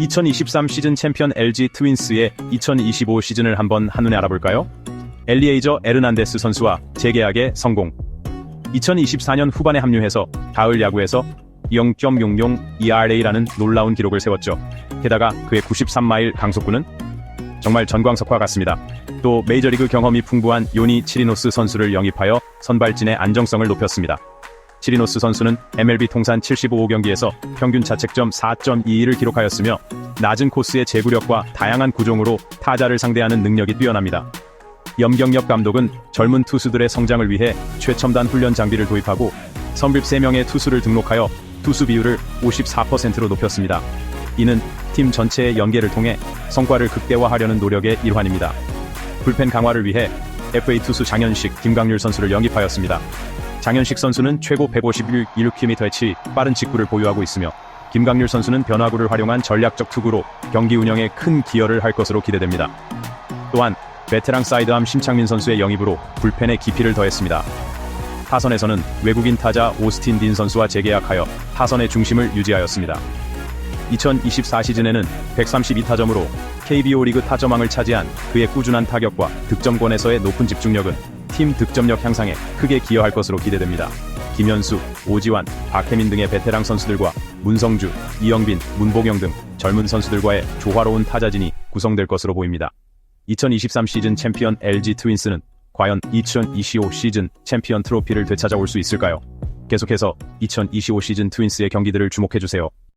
2023 시즌 챔피언 LG 트윈스의 2025 시즌을 한번 한눈에 알아볼까요? 엘리에이저 에르난데스 선수와 재계약에 성공. 2024년 후반에 합류해서 가을 야구에서 0.00 ERA라는 놀라운 기록을 세웠죠. 게다가 그의 93마일 강속구는 정말 전광석화 같습니다. 또 메이저리그 경험이 풍부한 요니 치리노스 선수를 영입하여 선발진의 안정성을 높였습니다. 치리노스 선수는 MLB 통산 75경기에서 평균 자책점 4.22를 기록하였으며 낮은 코스의 제구력과 다양한 구종으로 타자를 상대하는 능력이 뛰어납니다. 염경엽 감독은 젊은 투수들의 성장을 위해 최첨단 훈련 장비를 도입하고 선급 3명의 투수를 등록하여 투수 비율을 54%로 높였습니다. 이는 팀 전체의 연계를 통해 성과를 극대화하려는 노력의 일환입니다. 불펜 강화를 위해 FA 투수 장현식, 김강률 선수를 영입하였습니다. 장현식 선수는 최고 151km의 치 빠른 직구를 보유하고 있으며 김강률 선수는 변화구를 활용한 전략적 투구로 경기 운영에 큰 기여를 할 것으로 기대됩니다. 또한 베테랑 사이드암 심창민 선수의 영입으로 불펜의 깊이를 더했습니다. 타선에서는 외국인 타자 오스틴 딘 선수와 재계약하여 타선의 중심을 유지하였습니다. 2024 시즌에는 132타점으로 KBO 리그 타점왕을 차지한 그의 꾸준한 타격과 득점권에서의 높은 집중력은 팀 득점력 향상에 크게 기여할 것으로 기대됩니다. 김현수, 오지환, 박혜민 등의 베테랑 선수들과 문성주, 이영빈, 문보경 등 젊은 선수들과의 조화로운 타자진이 구성될 것으로 보입니다. 2023 시즌 챔피언 LG 트윈스는 과연 2025 시즌 챔피언 트로피를 되찾아올 수 있을까요? 계속해서 2025 시즌 트윈스의 경기들을 주목해주세요.